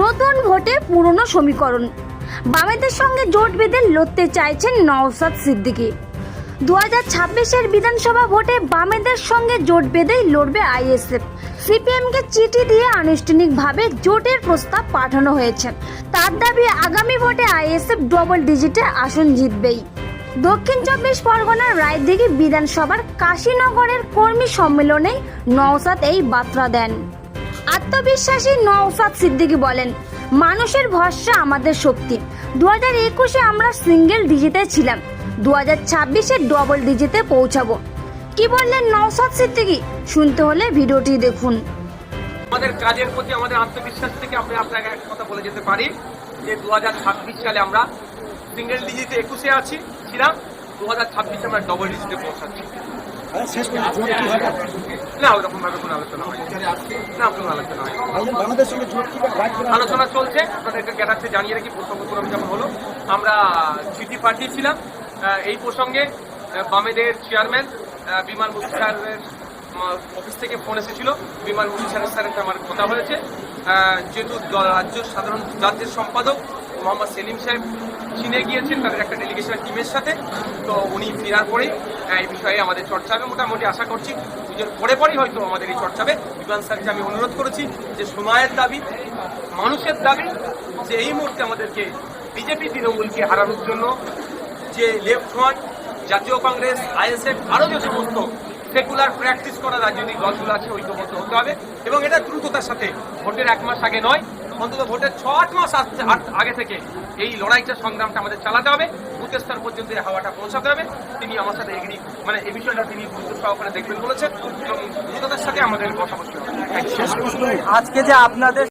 নতুন ভোটে পুরনো সমীকরণ। বামেদের সঙ্গে জোট বেঁধে লড়তে চাইছেন নওসাদ সিদ্দিকী। দু হাজার ছাব্বিশের বিধানসভা ভোটে বামেদের সঙ্গে জোট বেঁধেই লড়বে আইএসএফ। সিপিএমকে চিঠি দিয়ে আনুষ্ঠানিকভাবে জোটের প্রস্তাব পাঠানো হয়েছে। তার দাবি, আগামী ভোটে আইএসএফ ডবল ডিজিটে আসন জিতবেই। দক্ষিণ চব্বিশ পরগনার রায়দিঘি বিধানসভার কাশীনগরের কর্মী সম্মেলনে নওসাদ এই বার্তা দেন। আত্মবিশ্বাসী নওসাদ সিদ্দিকী বলেন, মানুষের ভরসা আমাদের শক্তি। দু হাজার একুশে আমরা সিঙ্গেল ডিজিটে ছিলাম দু হাজার ছাব্বিশে ডবল ডিজিটে পৌঁছাবো। কি বললেন নওসাদ সিদ্দিকী? শুনতে হলে ভিডিওটি দেখুন। আমাদের কাজের প্রতি আমাদের আত্মবিশ্বাস থেকে আমি আপনাকে একটা কথা বলে যেতে পারি যে দু সালে আমরা সিঙ্গেল ডিজিটে একুশে আছি, ছিলাম। দু হাজার ছাব্বিশে আমরা ডবল ডিজিটে পৌঁছাচ্ছি। শেষ পর্যন্ত জোট কি হবে? না ওরকম ভাবে কোনো আলোচনা হয় না কোনো আলোচনা হয় বাংলাদেশ সঙ্গে জোট কি আলোচনা চলছে আপনাদেরকে জানিয়ে রাখি প্রসঙ্গক্রমে যেমন হলো আমরা চিঠি পাঠিয়েছিলাম। এই প্রসঙ্গে বামেদের চেয়ারম্যান বিমান মুখী স্যারের অফিস থেকে ফোন এসেছিল। বিমান মুখী স্যারের সাথে আমার কথা হয়েছে। যেহেতু রাজ্য সাধারণ রাজ্যের সম্পাদক মোহাম্মদ সেলিম সাহেব চীনে গিয়েছেন তাদের একটা ডেলিগেশন টিমের সাথে। তো উনি ফেরার পরেই আহ, এই বিষয়ে আমাদের চর্চা হবে মোটামুটি আশা করছি। পুজোর পরে পরেই হয়তো আমাদের এই চর্চা হবে। বিমান স্যারকে আমি অনুরোধ করেছি যে সময়ের দাবি মানুষের দাবি যে এই মুহূর্তে আমাদেরকে বিজেপি তৃণমূলকে হারানোর জন্য যে লেফট ফ্রন্ট জাতীয় কংগ্রেস আইএসএফ আরও যে সমস্ত সেকুলার প্র্যাকটিস করা রাজনৈতিক দলগুলো আছে ঐক্যবদ্ধ হতে হবে। এবং এটা দ্রুততার সাথে ভোটের এক মাস আগে নয় অন্তত ভোটের ছ আট মাস আগ- থেকে এই লড়াইটা, সংগ্রামটা আমাদের চালাতে হবে। বুথ স্তর পর্যন্ত এই হাওয়াটা পৌঁছাতে হবে। তিনি আমার সাথে এগ্রি মানে এই বিষয়টা তিনি গুরুত্ব সহকারে দেখবেন বলেছেন। এবং সাথে আমাদের কথা বলতে হবে। আজকে যে আপনাদের